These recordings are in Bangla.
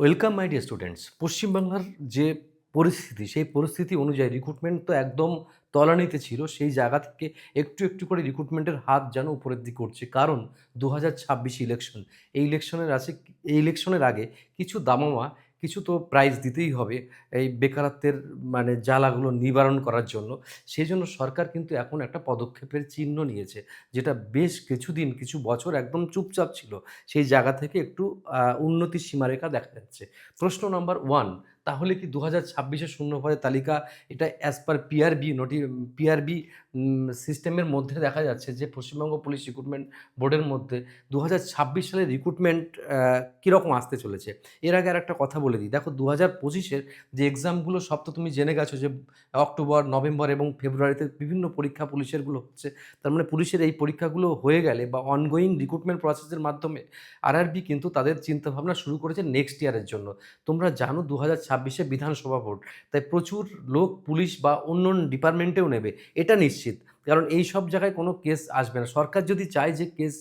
ওয়েলকাম মাই ডিয়ার স্টুডেন্টস পশ্চিমবাংলার যে পরিস্থিতি, সেই পরিস্থিতি অনুযায়ী রিক্রুটমেন্ট তো একদম তলানিতে ছিল। সেই জায়গা থেকে একটু একটু করে রিক্রুটমেন্টের হাত যেন উপরের দিকে করছে কারণ দু হাজার ছাব্বিশ ইলেকশন এই ইলেকশনের আছে, এই ইলেকশনের আগে কিছু দামামা কিছু তো প্রাইজ দিতেই হবে এই বেকারত্বের মানে জ্বালাগুলো নিবারণ করার জন্য। সেই জন্য সরকার কিন্তু এখন একটা পদক্ষেপের চিহ্ন নিয়েছে, যেটা বেশ কিছুদিন, কিছু বছর একদম চুপচাপ ছিল। সেই জায়গা থেকে একটু উন্নতির সীমারেখা দেখা যাচ্ছে। প্রশ্ন নাম্বার ওয়ান তাহলে কি দু হাজার ছাব্বিশের শূন্যপদের তালিকা এটা অ্যাজ পার পিআরবি নোটি পিআরবি সিস্টেমের মধ্যে দেখা যাচ্ছে যে পশ্চিমবঙ্গ পুলিশ রিক্রুটমেন্ট বোর্ডের মধ্যে দু হাজার ছাব্বিশ সালের রিক্রুটমেন্ট কীরকম আসতে চলেছে? এর আগে আর একটা কথা বলে দিই। দেখো দু হাজার পঁচিশের যে এক্সামগুলো সব তো তুমি জেনে গেছো যে অক্টোবর, নভেম্বর এবং ফেব্রুয়ারিতে বিভিন্ন পরীক্ষা পুলিশেরগুলো হচ্ছে। তার মানে পুলিশের এই পরীক্ষাগুলো হয়ে গেলে বা অনগোয়িং রিক্রুটমেন্ট প্রসেসের মাধ্যমে আরআরবি কিন্তু তাদের চিন্তাভাবনা শুরু করেছে নেক্সট ইয়ারের জন্য। তোমরা জানো দু হাজার ছাব্বিশে বিধানসভা ভোট তাই প্রচুর লোক পুলিশ বা অন্য ডিপার্টমেন্টেও নেবে। এটা নিশ্চিত কারণ এই সব জায়গায় কোনো কেস আসবে না। সরকার যদি চায় যে কেস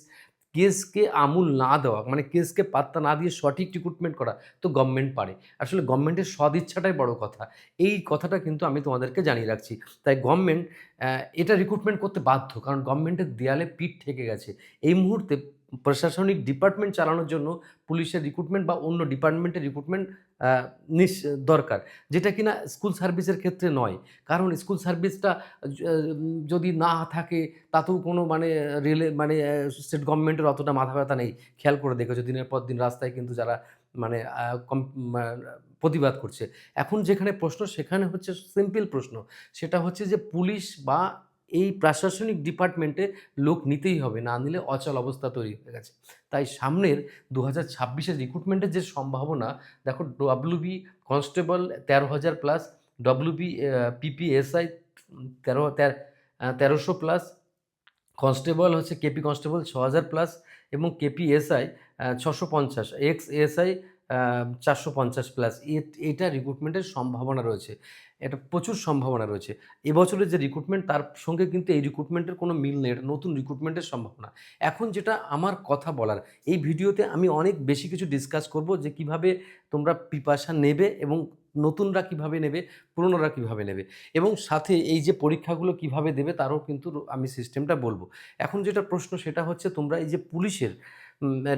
কেসকে আমূল না দেওয়া মানে কেসকে পাত্তা না দিয়ে সঠিক রিক্রুটমেন্ট করা, তো গভর্নমেন্ট পারে। আসলে গভর্নমেন্টের সদিচ্ছাটাই বড় কথা। এই কথাটা কিন্তু আমি তোমাদেরকে জানিয়ে রাখছি। তাই গভর্নমেন্ট এটা রিক্রুটমেন্ট করতে বাধ্য। কারণ গভর্নমেন্টের দেয়ালে পিঠ ঠেকে গেছে। এই মুহূর্তে প্রশাসনিক ডিপার্টমেন্ট চালানোর জন্য পুলিশের রিক্রুটমেন্ট বা অন্য ডিপার্টমেন্টের রিক্রুটমেন্ট নিস দরকার। যেটা কিনা স্কুল সার্ভিসের ক্ষেত্রে নয়। কারণ স্কুল সার্ভিসটা যদি না থাকে, তাতেও কোনো মানে রেলে মানে স্টেট গভর্নমেন্টের অতটা মাথা ব্যথা নেই। খেয়াল করে দেখেছ দিনের পর দিন রাস্তায় কিন্তু যারা মানে প্রতিবাদ করছে। এখন যেখানে প্রশ্ন, সেখানে হচ্ছে সিম্পল প্রশ্ন। সেটা হচ্ছে যে পুলিশ বা এই প্রশাসনিক ডিপার্টমেন্টে লোক নিতেই হবে, না নিলে অচল অবস্থা তৈরি হয়ে গেছে। তাই সামনের দু হাজার ছাব্বিশের রিক্রুটমেন্টের যে সম্ভাবনা, দেখো ডব্লিউবি কনস্টেবল তেরো হাজার প্লাস ডব্লিউবি পিপিএসআই তেরো, তের- তেরোশো প্লাস কনস্টেবল হচ্ছে কেপি কনস্টেবল ছ হাজার প্লাস এবং কেপি এসআই ছশো পঞ্চাশ। এক্স এসআই চারশো পঞ্চাশ প্লাস এটা রিক্রুটমেন্টের সম্ভাবনা রয়েছে। এটা প্রচুর সম্ভাবনা রয়েছে। এবছরের যে রিক্রুটমেন্ট তার সঙ্গে কিন্তু এই রিক্রুটমেন্টের কোনো মিল নেই। এটা নতুন রিক্রুটমেন্টের সম্ভাবনা। এখন যেটা আমার কথা বলার, এই ভিডিওতে আমি অনেক বেশি কিছু ডিসকাস করব যে কীভাবে তোমরা প্রিপারেশান নেবে এবং নতুনরা কীভাবে নেবে, পুরনোরা কীভাবে নেবে। এবং সাথে এই যে পরীক্ষাগুলো কীভাবে দেবে, তারও কিন্তু আমি সিস্টেমটা বলব। এখন যেটা প্রশ্ন, সেটা হচ্ছে তোমরা এই যে পুলিশের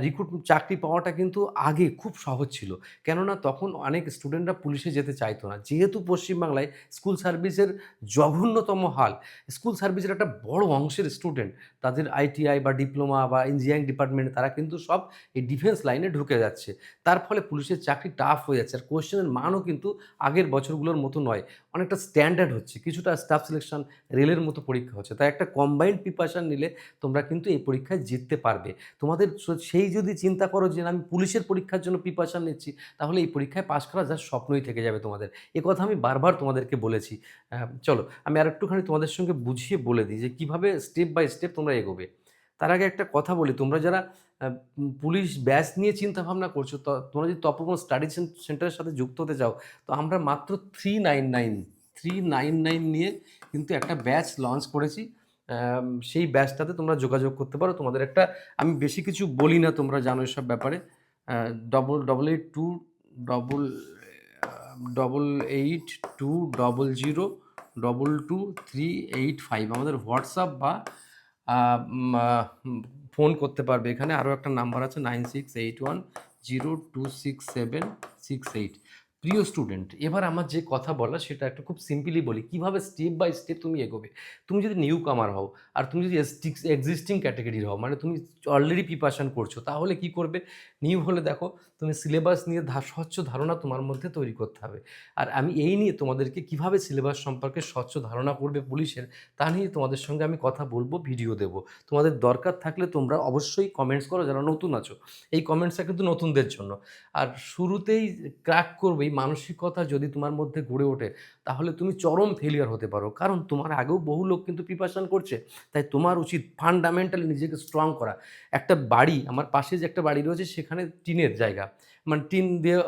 রিক্রুট চাকরি পাওয়াটা কিন্তু আগে খুব সহজ ছিল। কেননা তখন অনেক স্টুডেন্টরা পুলিশে যেতে চাইতো না। যেহেতু পশ্চিমবাংলায় স্কুল সার্ভিসের জঘন্যতম হাল স্কুল সার্ভিসের একটা বড় অংশের স্টুডেন্ট তাদের আইটিআই বা ডিপ্লোমা বা ইঞ্জিনিয়ারিং ডিপার্টমেন্ট তারা কিন্তু সব এই ডিফেন্স লাইনে ঢুকে যাচ্ছে। তার ফলে পুলিশের চাকরি টাফ হয়ে যাচ্ছে। আর কোয়েশ্চেনের মানও কিন্তু আগের বছরগুলোর মতো নয়, অনেকটা স্ট্যান্ডার্ড হচ্ছে। কিছুটা স্টাফ সিলেকশন রেলের মতো পরীক্ষা হচ্ছে। তাই একটা কম্বাইন্ড প্রিপারেশান নিলে তোমরা কিন্তু এই পরীক্ষায় জিততে পারবে। তোমাদের সেই যদি চিন্তা করো যে আমি পুলিশের পরীক্ষার জন্য প্রিপারেশান নিচ্ছি, তাহলে এই পরীক্ষায় পাশ করা যা স্বপ্নই থেকে যাবে তোমাদের। এ কথা আমি বারবার তোমাদেরকে বলেছি। চলো, আমি আর একটুখানি তোমাদের সঙ্গে বুঝিয়ে বলে দিই যে কীভাবে স্টেপ বাই স্টেপ তোমরা এগোবে। তার আগে একটা কথা বলি, তোমরা যারা পুলিশ ব্যাচ নিয়ে চিন্তা ভাবনা করছ তোমরা যদি তপবন স্টাডি সেন্টারের সাথে যুক্ত হতে চাও, তো আমরা মাত্র three nine nine three nine nine নিয়ে কিন্তু একটা ব্যাচ লঞ্চ করেছি। সেই ব্যাচটাতে তোমরা যোগাযোগ করতে পারো। তোমাদের একটা, আমি বেশি কিছু বলি না তোমরা জানো এসব ব্যাপারে। Double double eight two double double eight two double zero double two three eight five আমাদের হোয়াটসঅ্যাপ বা ফোন করতে পারবে। এখানে আরও একটা নাম্বার আছে nine six eight one zero two six seven six eight প্রিয় স্টুডেন্ট, এবার আমার যে কথা বলা সেটা একটা খুব সিম্পলি বলি। কীভাবে স্টেপ বাই স্টেপ তুমি এগোবে? তুমি যদি নিউ কামার হও আর তুমি যদি এক্সিস্টিং ক্যাটাগরির হও মানে তুমি অলরেডি প্রিপারেশন করছ, তাহলে কি করবে? নিউ হলে দেখো, তুমি সিলেবাস নিয়ে স্বচ্ছ ধারণা তোমার মধ্যে তৈরি করতে হবে। আর আমি এই নিয়ে তোমাদেরকে কীভাবে সিলেবাস সম্পর্কে স্বচ্ছ ধারণা করবে পুলিশের, তা নিয়ে তোমাদের সঙ্গে আমি কথা বলব ভিডিও দেবো। তোমাদের দরকার থাকলে তোমরা অবশ্যই কমেন্টস করো, যারা নতুন আছো। এই কমেন্টসটা কিন্তু নতুনদের জন্য। আর শুরুতেই ক্র্যাক করবে মানসিকতা যদি তোমার মধ্যে গড়ে ওঠে, তাহলে তুমি চরম ফেলিয়ার হতে পারো। কারণ তোমার আগেও বহু লোক কিন্তু প্রিপারেশান করছে, তাই তোমার উচিত ফান্ডামেন্টালি নিজেকে স্ট্রং করা। একটা বাড়ি, আমার পাশে যে একটা বাড়ি রয়েছে, সেখানে টিনের জায়গা। মানে টিন দিয়ে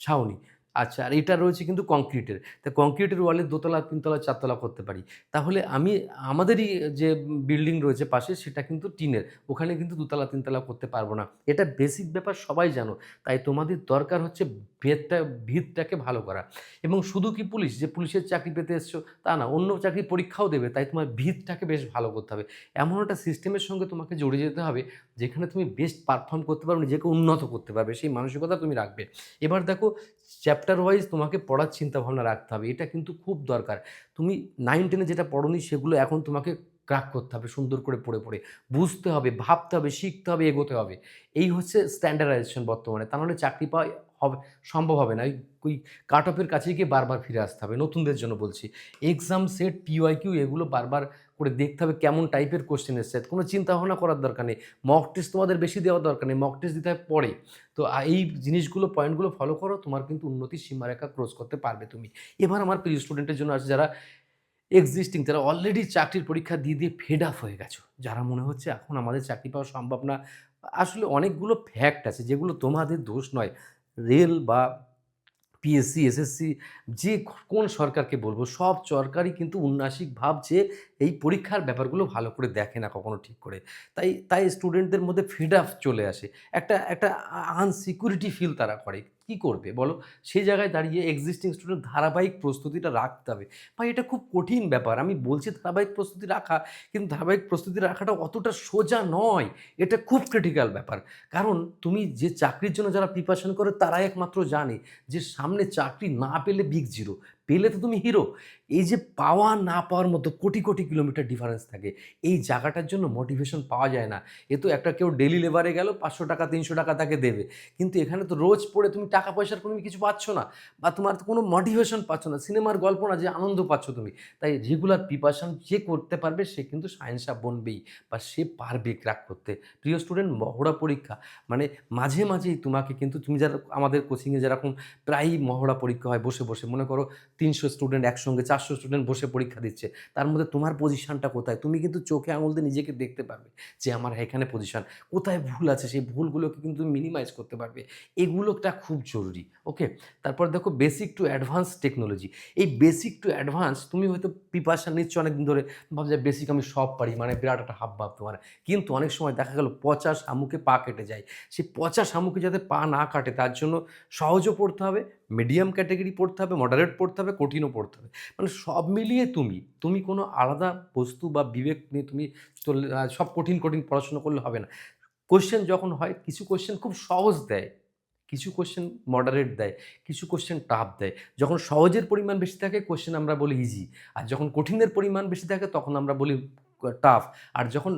ছাউনি। আচ্ছা আর এটা রয়েছে কিন্তু কংক্রিটের। তা কংক্রিটের ওয়ালে দোতলা, তিনতলা, চারতলা করতে পারি। তাহলে আমি, আমাদেরই যে বিল্ডিং রয়েছে পাশে, সেটা কিন্তু টিনের। ওখানে কিন্তু দুতলা, তিনতলা করতে পারব না। এটা বেসিক ব্যাপার, সবাই জানো। তাই তোমাদের দরকার হচ্ছে ভেদটা ভিতটাকে ভালো করা। এবং শুধু কি পুলিশ? যে পুলিশের চাকরি পেতে এসছো, তা না, অন্য চাকরি পরীক্ষাও দেবে। তাই তোমার ভিতটাকে বেশ ভালো করতে হবে। এমন একটা সিস্টেমের সঙ্গে তোমাকে জড়ে যেতে হবে, যেখানে তুমি বেস্ট পারফর্ম করতে পারবে নিজেকে উন্নত করতে পারবে। সেই মানসিকতা তুমি রাখবে। এবার দেখো চ্যাপ্টার ওয়াইজ তোমাকে পড়ার চিন্তাভাবনা রাখতে হবে। এটা কিন্তু খুব দরকার। তুমি নাইন টেনে যেটা পড়োনি সেগুলো এখন তোমাকে ক্রাক করতে হবে, সুন্দর করে পড়ে পড়ে। বুঝতে হবে, ভাবতে হবে, শিখতে হবে, এগোতে হবে। এই হচ্ছে স্ট্যান্ডার্ডাইজেশন বর্তমানে। তা নাহলে চাকরি পাওয়া হবে, সম্ভব হবে না। ওই কাট অফের কাছে গিয়ে বারবার ফিরে আসতে হবে। নতুনদের জন্য বলছি। এক্সাম সেট পিওয়াই কিউ এগুলো বারবার করে দেখতে হবে কেমন টাইপের কোশ্চেন এসছে। কোনো চিন্তা ভাবনা করার দরকার নেই। মক টেস্ট তোমাদের বেশি দেওয়ার দরকার নেই। মক টেস্ট দিতে হয় পরে। তো এই জিনিসগুলো পয়েন্টগুলো ফলো করো, তোমার কিন্তু উন্নতির সীমারেখা ক্রস করতে পারবে তুমি। এবার আমার প্রিয় স্টুডেন্টের জন্য আছে যারা এক্সিস্টিং যারা অলরেডি চাকরির পরীক্ষা দিয়ে দিয়ে ফেড আপ হয়ে গেছো। যারা মনে হচ্ছে এখন আমাদের চাকরি পাওয়া সম্ভব না। আসলে অনেকগুলো ফ্যাক্ট আছে যেগুলো তোমাদের দোষ নয়। রেল বা পিএসসি এসএসসি যে কোন সরকারকে বলব, সব সরকারই কিন্তু উন্নাসিক ভাবছে এই পরীক্ষার ব্যাপারগুলো ভালো করে দেখে না কখনো ঠিক করে। তাই তাই স্টুডেন্টদের মধ্যে ফিড আপ চলে আসে। একটা একটা আনসিকিউরিটি ফিল তারা করে। কি করবে? বলো? সেই জায়গায় দাঁড়িয়ে এক্সিস্টিং স্টুডেন্ট ধারাবাহিক প্রস্তুতিটা রাখতে হবে। ভাই, এটা খুব কঠিন ব্যাপার। আমি বলছি ধারাবাহিক প্রস্তুতি রাখা, কিন্তু ধারাবাহিক প্রস্তুতি রাখাটা অতটা সোজা নয়। এটা খুব ক্রিটিক্যাল ব্যাপার। কারণ তুমি যে চাকরির জন্য যারা প্রিপারেশন করে, তারাই একমাত্র জানে যে সামনে চাকরি না পেলে বিগ জিরো পেলে তো তুমি হিরো এই যে পাওয়া না পাওয়ার মতো কোটি কোটি কিলোমিটার ডিফারেন্স থাকে, এই জায়গাটার জন্য মোটিভেশন পাওয়া যায় না। এ তো একটা কেউ ডেলি লেবারে গেল, পাঁচশো টাকা, তিনশো টাকা তাকে দেবে। কিন্তু এখানে তো রোজ পড়ে তুমি টাকা পয়সার কোনো কিছু পাচ্ছ না, বা তোমার তো কোনো মোটিভেশন পাচ্ছ না। সিনেমার গল্প না, যে আনন্দ পাচ্ছ তুমি। তাই রেগুলার প্রিপারেশন যে করতে পারবে, সে কিন্তু সায়েন্সা বনবেই, বা সে পারবে ক্র্যাক করতে। প্রিয় স্টুডেন্ট মহড়া পরীক্ষা মানে মাঝে মাঝেই তোমাকে কিন্তু, তুমি যারা আমাদের কোচিংয়ে যেরকম প্রায়ই মহড়া পরীক্ষা হয়, বসে বসে। মনে করো তিনশো স্টুডেন্ট একসঙ্গে, চারশো স্টুডেন্ট বসে পরীক্ষা দিচ্ছে, তার মধ্যে তোমার পজিশনটা কোথায়? তুমি কিন্তু চোখে আঙুল দিয়ে নিজেকে দেখতে পারবে যে আমার এখানে পজিশন কোথায় ভুল আছে? সেই ভুলগুলোকে কিন্তু তুমি মিনিমাইজ করতে পারবে। এগুলোটা খুব জরুরি ওকে তারপর দেখো বেসিক টু অ্যাডভান্স টেকনোলজি এই বেসিক টু অ্যাডভান্স তুমি হয়তো প্রিপারেশান নিচ্ছ অনেকদিন ধরে ভাব যে বেসিক আমি সব পারি মানে বিরাট একটা হাব ভাব তোমার। কিন্তু অনেক সময় দেখা গেল পচা শামুকে পা কেটে যায়, সেই পচা শামুকে যাতে পা না কাটে, তার জন্য সহজও পড়তে হবে মিডিয়াম ক্যাটাগরি পড়তে হবে, মডারেট পড়তে হবে, কঠিনও পড়তে হবে। মানে সব মিলিয়ে তুমি তুমি কোনো আলাদা বস্তু বা বিবেক নিয়ে তুমি চললে সব কঠিন কঠিন পড়াশোনা করলে হবে না। কোশ্চেন যখন হয়, কিছু কোশ্চেন খুব সহজ দেয়, কিছু কোশ্চেন মডারেট দেয়, কিছু কোশ্চেন টাফ দেয়। যখন সহজের পরিমাণ বেশি থাকে কোশ্চেন আমরা বলি ইজি আর যখন কঠিনের পরিমাণ বেশি থাকে, তখন আমরা বলি টাফ আর যখন